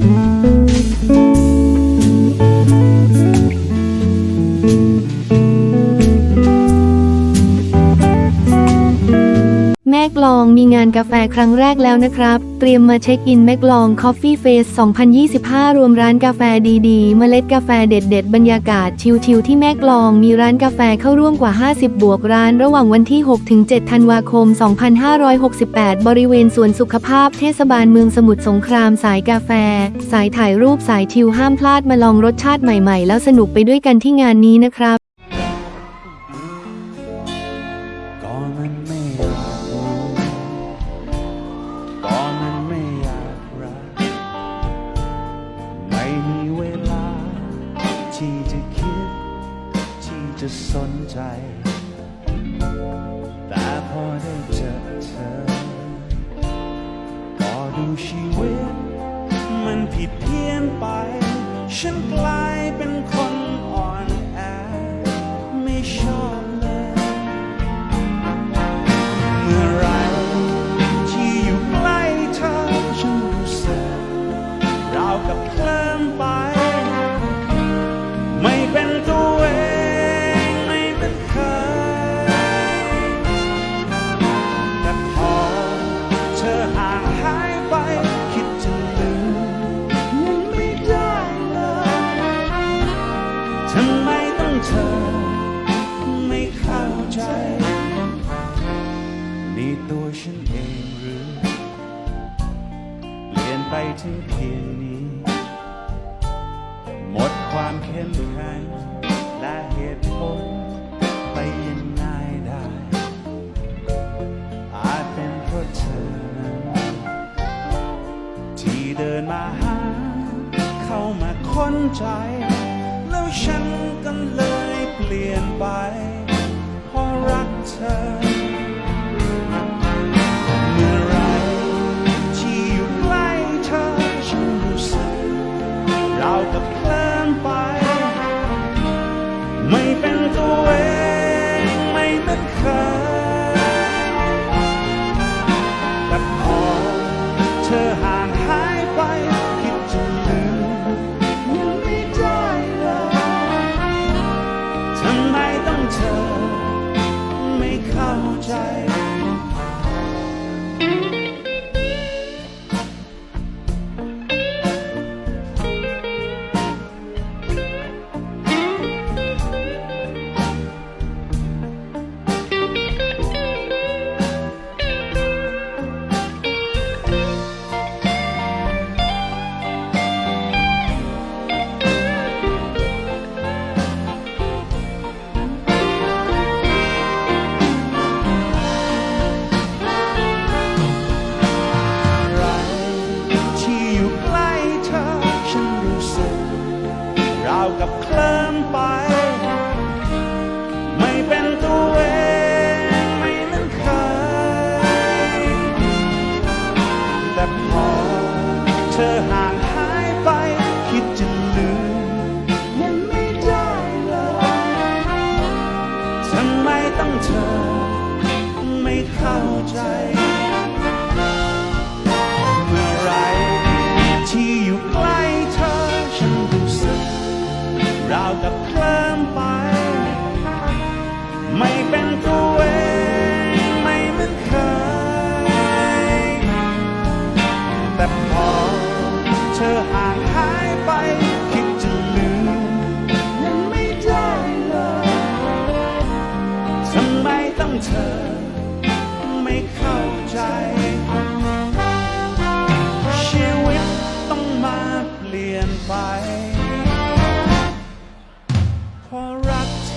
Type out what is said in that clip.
แกลองมีงานกาแฟครั้งแรกแล้วนะครับ เตรียมมาเช็คอินแมกลอง Coffee Face 2025 รวมร้านกาแฟดีๆ เมล็ดกาแฟเด็ด ๆ บรรยากาศชิลๆที่แมกลองมีร้านกาแฟเข้าร่วมกว่า 50 บวกร้านระหว่างวันที่ 6-7 ธันวาคม 2568 บริเวณสวนสุขภาพเทศบาลเมืองสมุทรสงครามสายกาแฟ สายถ่ายรูปสายชิลห้ามพลาดมาลองรสชาติใหม่ๆ แล้วสนุกไปด้วยกันที่งานนี้นะครับ สนใจ แต่พอได้เจอเธอ ก็ดูชีวิต มันผิดเพี้ยนไป ฉันกลายเป็นคนอ่อนแอไม่ชอบ นี่ตัวฉันเองหรือ เปลี่ยนไปถึงเพียงนี้ หมดความเข้มแข็งและเหตุผลไปยังง่ายได้ อาจเป็นเพราะเธอนั้นที่เดินมาหา เข้ามาค้นใจ แล้วฉันก็เลยเปลี่ยนไป ร ไไป ไม่เป็นตัวเองไม่เหมือนเคยแต่พอเธอห่างหายไป คิดจะลืมยังไม่ได้เลยทำไมต้องเธอ ไม่เข้าใจ กับเคลิ้มไป ไม่เป็นตัว rock